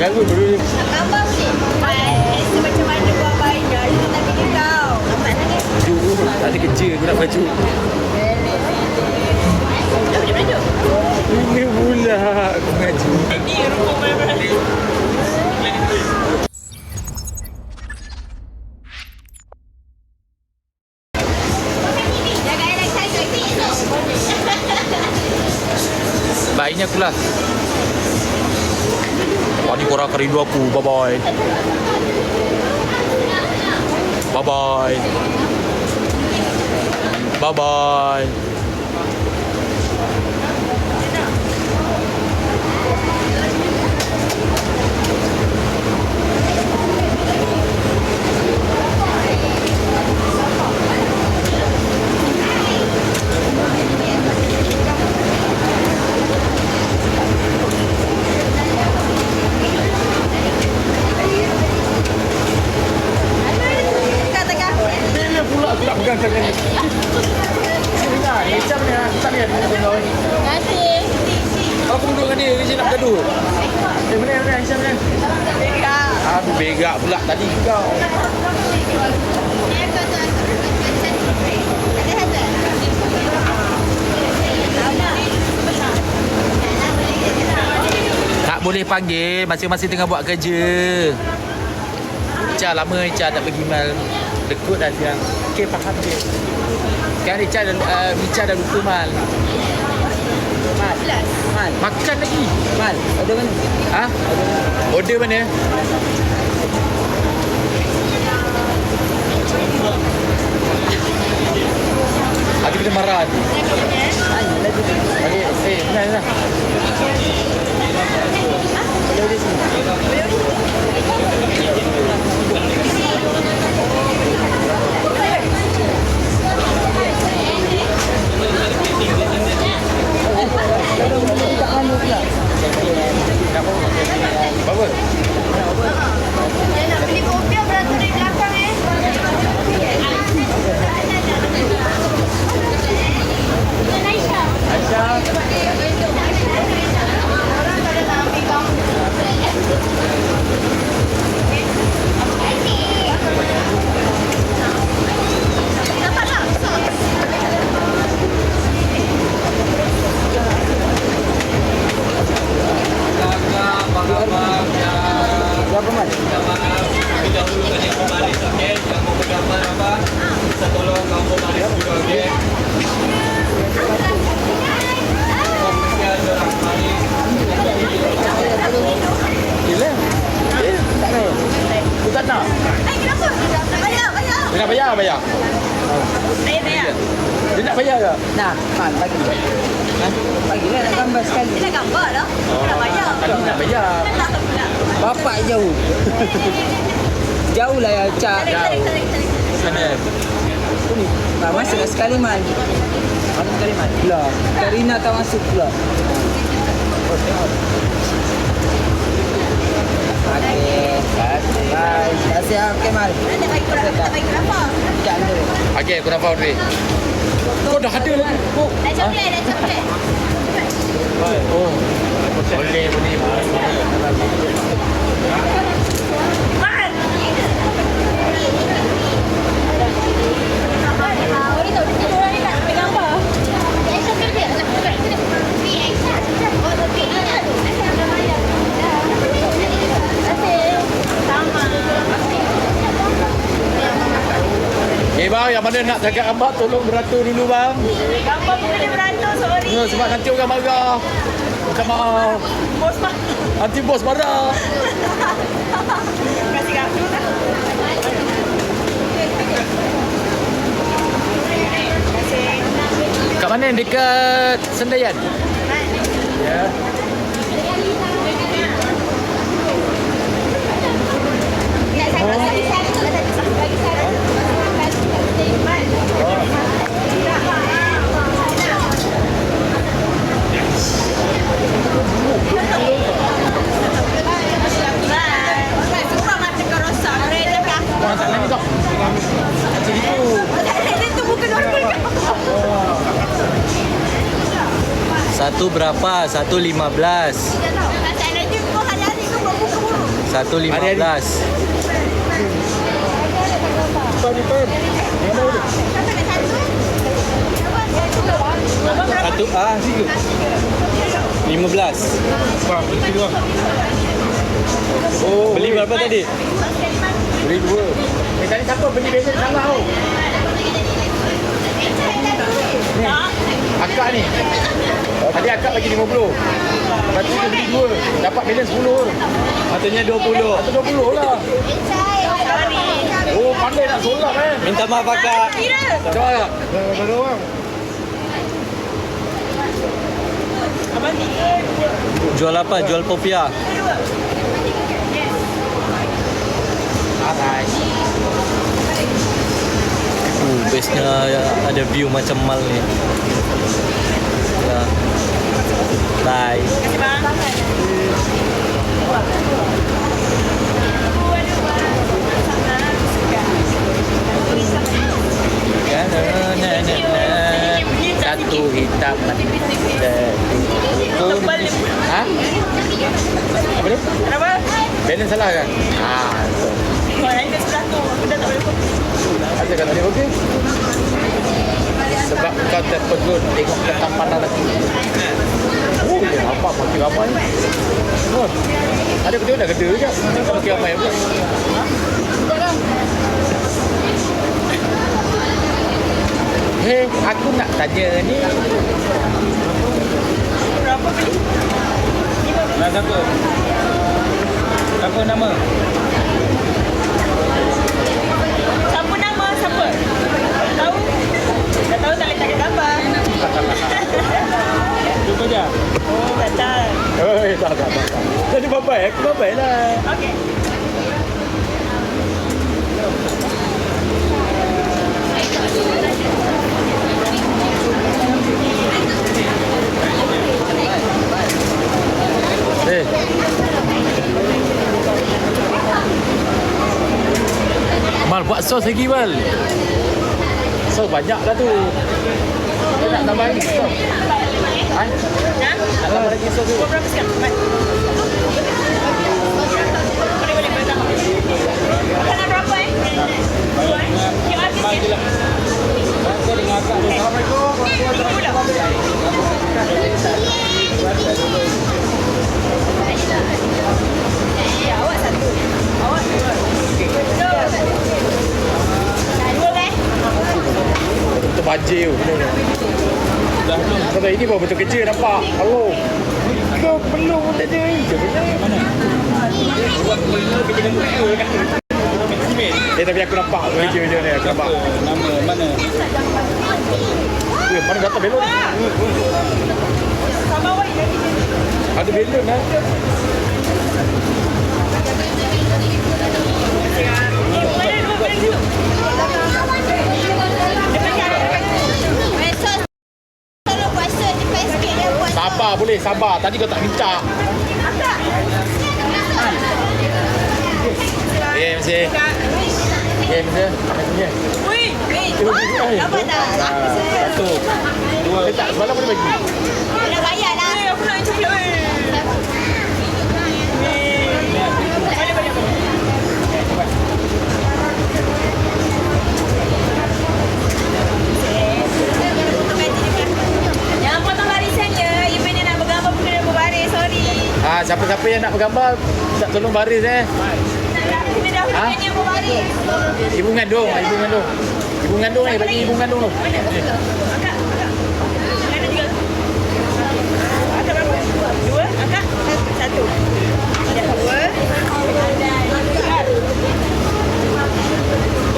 Garut dulu. Gambar boleh. Rasa macam mana buat bayi dah. Dia tak pilih kau. Lambat sangat. Baju. Tak ada kerja aku nak baju. Ini pula aku ngaji. Ini rumah mana-mana. Saya Baiknya aku lah. Ni korang akan rindu aku. Bye bye. Bye bye. Bye bye. Tak boleh panggil, masing-masing tengah buat kerja. Ica lama Ica tak pergi mal dekut dah siang. Okey, faham dia. Sekarang Ica dah, uh, Ica dah lupa mal. Mal. Mal. Makan lagi. Mal. Ada mana? Ha? Order mana? Aku kena marah. Lagi tu. Okey, eh, benar benar. Kalau di sini. Tak anu pula. Apa? Dia nak beli kopi beratur di belakang eh. Aisyah. Berapa mal? Gila. Eh, tak nak. Aku tak nak. Eh, kenapa? Bayar, bayar. Dia nak bayar, bayar. Bayar, bayar. Dia nak bayar ke? Nah, mal bagi. Bagilah nak gambar sekali. Dia nak gambar dah. Dia nak bayar. Tadi nak bayar. Bapak jauh. jauh lah ya, Cak. Tarik, tarik, tarik, tarik. Sana. Tu ni. Nah, masuklah sekali mal. Mana sekali man? Pula. Karina tak masuk pula. Oh, tengok. Okey. Bye. Terima kasih. ah. Okey, mal. Mana bagi kurang? Tak bagi berapa? Sekejap dulu. Okey, aku dapat order. Kau dah ada lagi. Oh. Dah coklat, dah coklat. Oh. Boleh, boleh. Makan. Bang, yang mana nak cakap gambar tolong beratur dulu bang. Gambar pun boleh beratur, sorry. Ya, sebab nanti orang marah. Minta maaf. Bos mah. Nanti bos marah. Kasih gaduh dah. Kat mana? Dekat Sendayan? Ya. Nak saya bagi satu lah tadi. Bagi satu. Sumpah mata kau rosak. Reda kah? Orang tak lain kau. Macam itu. Itu bukan normal kau. Satu berapa? Satu lima belas. Satu lima belas. Satu ah situ. Lima belas. Oh, Beli berapa tadi? Beli dua. Eh, tadi siapa beli besen salah tau? Ni, akak ni. Tadi akak bagi 50. Lepas tu dia beli dua. Dapat besen 10. Katanya dua puluh. Atau 20 lah. Oh, pandai nak solat eh. Minta maaf. Coba tak? Tak ada orang. Jual apa? Jual popia. Uh, bestnya ada view macam mal ni. Bye. Na, na. Satu hitam Ha? Apa dia? Kenapa? Balance salah kan? Ah, betul. Kau yang ke sebelah tu. Aku dah tak boleh fokus. Ada kata dia okey. Sebab kau terpegun tengok ketampanan lelaki. Oh, ya, apa ramai? Oh, ada betul dah gede je. Makin ramai pula. Hei, aku nak tanya ni. Berapa beli? Nak siapa? Apa nama? Lah. Okey. Eh. Mal buat sos lagi Mal. Sos banyak lah tu. Kau nak tambah lagi sos? Ha? Nak tambah lagi sos tu? berapa sekarang? Ini baru betul kerja nampak. Hello. Kau belum tak ada je. Mana? Eh tapi aku nampak kerja je ni. Aku nampak. Nama mana? Eh, mana datang belon? Ada belon lah. Eh, mana dua boleh dulu. Depan ni ada depan. Sabar boleh, sabar. Tadi kau tak minta. Ya, masih. Ya. Ya. Ui, kasih. Dapat tak? Satu. Dua. Eh, tak, semalam boleh bagi. Eh, aku nak coklat weh. Eh, Boleh, boleh, boleh. Jangan potong barisannya. Ibu ni nak bergambar pun kena berbaris. Sorry. Ah, siapa-siapa yang nak bergambar, tak tolong baris eh. Ha? Ibu ngandung, ibu ngandung. Ibu ngandung ni, bagi ibu ngandung tu. Dua? Satu. Dua.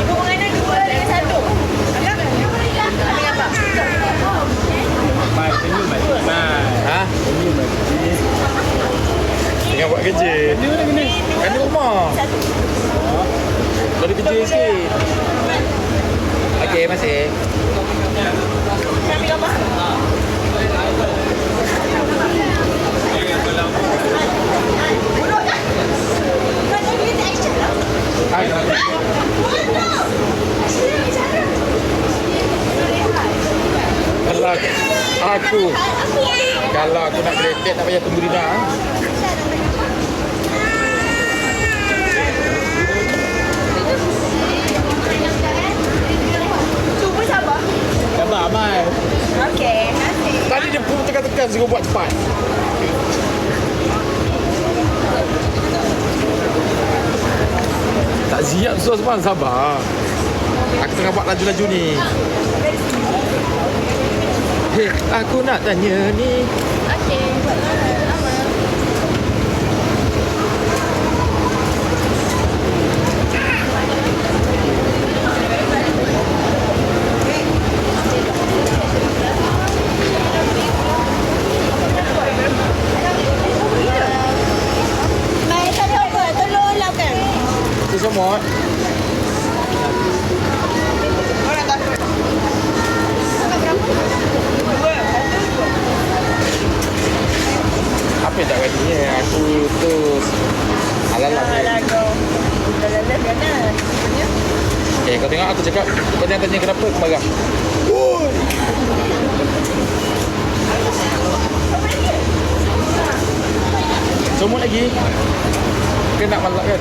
Mengandung dua dengan satu. Akak? Ambil apa? Ha? Tengah buat kerja. Kan di rumah. Satu. Baru kerja sikit. Okey, masih. Ambil apa? Kalau aku kalau aku nak kreatif tak payah tunggu Rina. Mai. Okey. Tadi dia pun tekan-tekan suruh buat cepat. Tak siap sus bang, sabar. Aku tengah buat laju-laju ni. Hei, aku nak tanya ni. Okey, buat lama. Mai tadi apa? Telur lah kan? Semua. Apa tak ni? Aku tu Alalah ni. Eh, kau tengok aku cakap Kau jangan tanya kenapa Aku marah Semua lagi Kena malak kan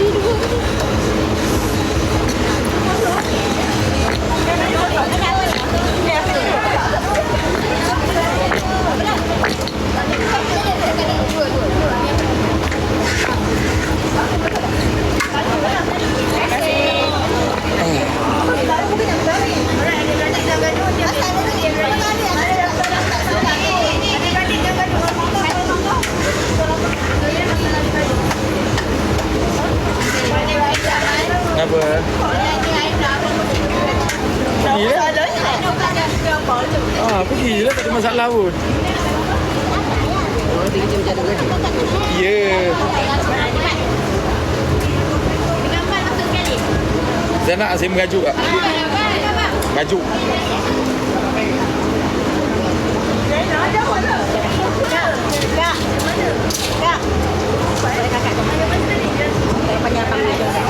Ni apa ni? Kenapa? Pergi lah Ah, pergi lah tak ada masalah pun Ya Saya nak saya mengajuk tak? Mengajuk Mana ni mungkin tak?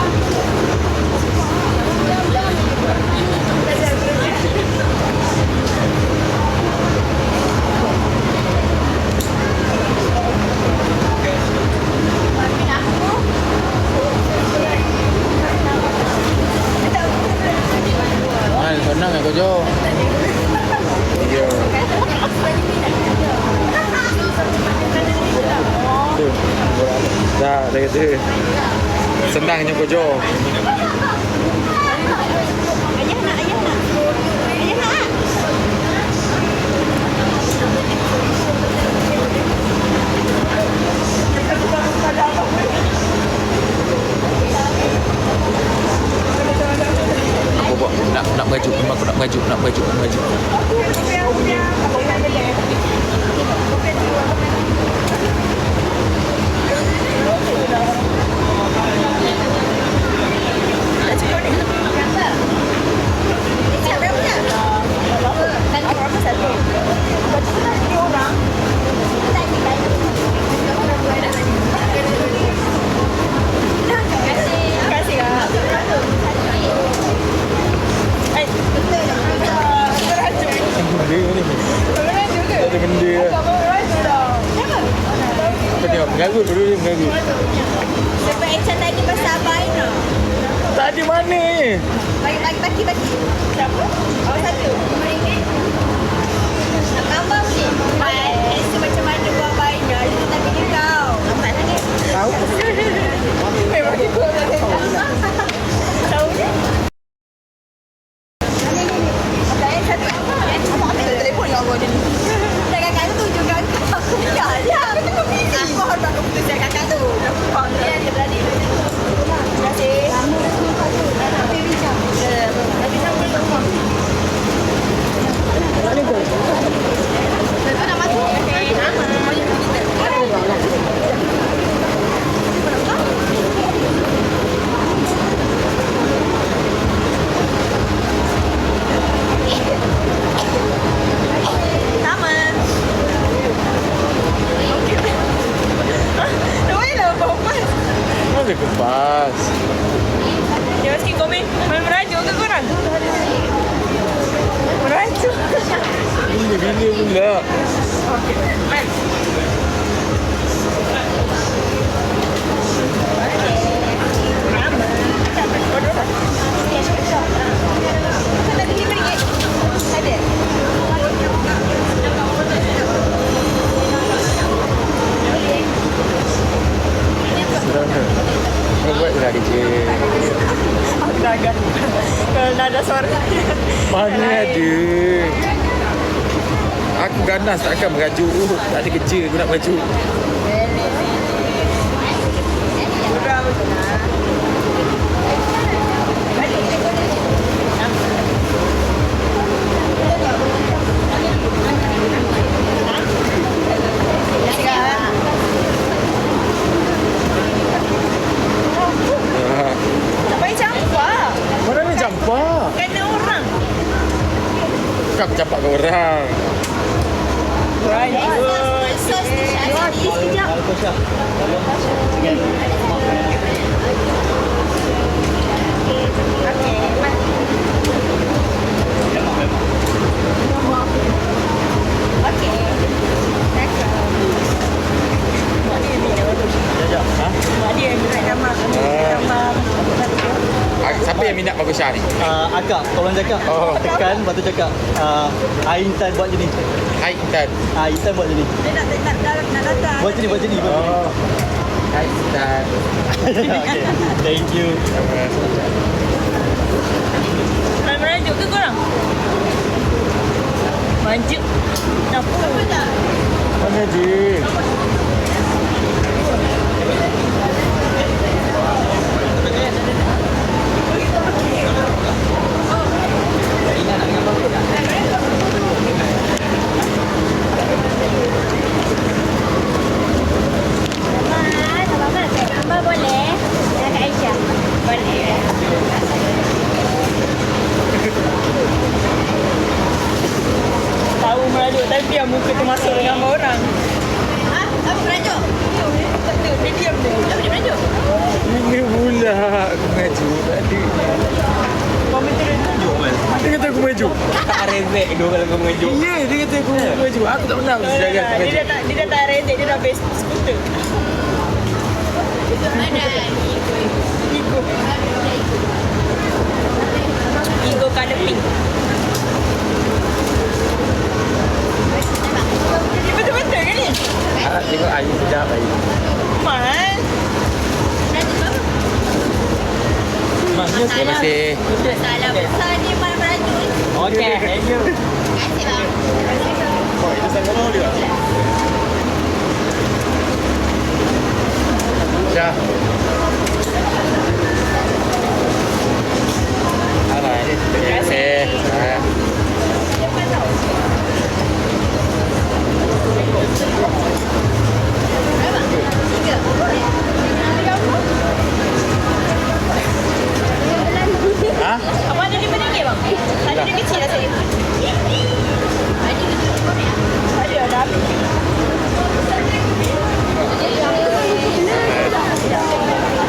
mengajuk memang aku nak mengajuk nak mengajuk nak Garut dulu dia garut. Sebab Echa tadi pasal abang Aina. Tak ada mana ni. Bagi, bagi, bagi, bagi. Siapa? Oh, satu. Macam mana buat abang Aina. Dia tak kau. Nampak tak? Tahu. Memang dia buat abang Aina. Tahu dia? Abang Aina satu. Abang ambil telefon yang abang ni. Dan kakak tu tunjuk kakak. Aku ya, ya. Aku tengok busy. Aku hormat keputusan kakak tu. Dia dia berani. Terima kasih. Sama. Lumayan lah perempuan. Mana kepas? Dia sikit komen. Main merajuk ke korang? Merajuk. Bila bila pula? Kau buat lah kerja. Dah agak. Kalau nada suara. Mana ada? Aku ganas takkan merajuk. Oh, tak ada kerja aku nak merajuk. Ah. Mak dia nak gambar. Gambar. Ah, Siapa yang minat bagus Syah ni? Uh, akak, tolong cakap. Oh. Tekan, lepas tu cakap. Uh, Ain Intan buat je ni. Hai Intan. Ah, Intan buat je ni. Dia nak nak nak nak datang. Buat je ni, buat je ni. Buat je ni. Oh. Hai Intan. okay. Thank you. Merajuk ke korang? Manjuk. Apa? Mana dia? Gambar boleh? Dengan Kak Aisyah. Boleh. Tahu merajuk tapi biar muka tu masuk dengan orang. Ha? Apa merajuk? Tak tahu. Dia diam dia. Tak boleh merajuk. Ini pula aku maju tadi. Dia tunjuk. Dia kata aku maju. Tak rezek dua kalau kau mengajuk. Ya, dia kata aku maju. Aku tak pernah mesti jaga aku Dia maju. dah tak dia dah tak redek dia dah best skuter. Mana? Ego. Colour pink. Betul-betul ke ni? Harap tengok air sedap air. Man. Terima kasih. Salam besar ni Mak Merajuk. Okay, thank you. Terima kasih bang. Syah. Alah, ini. Terima kasih. Ah. Ha? Abang ada lima ringgit bang? Tadi dia kecil lah saya. Ada, ada habis. Abang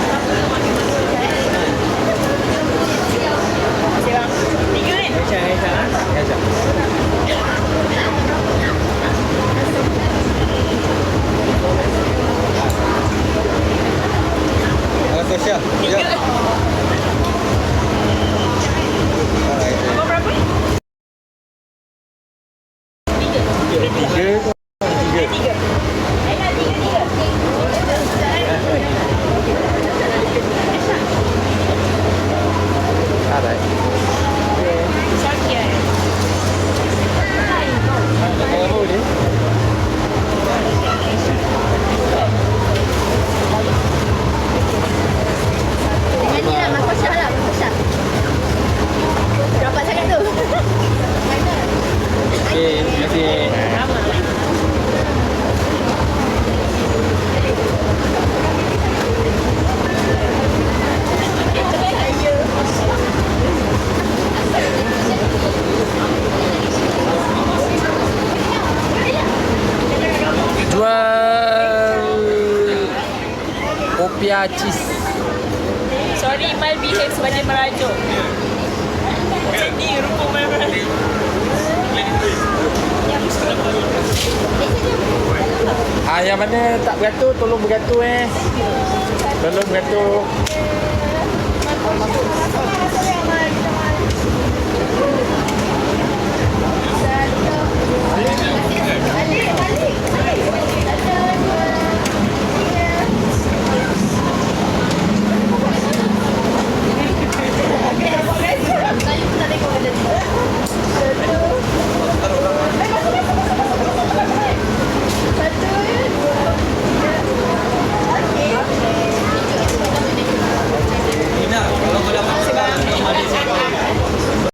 Ah yang mana tak beratur tolong beratur eh. Tolong beratur. な、これはこれは。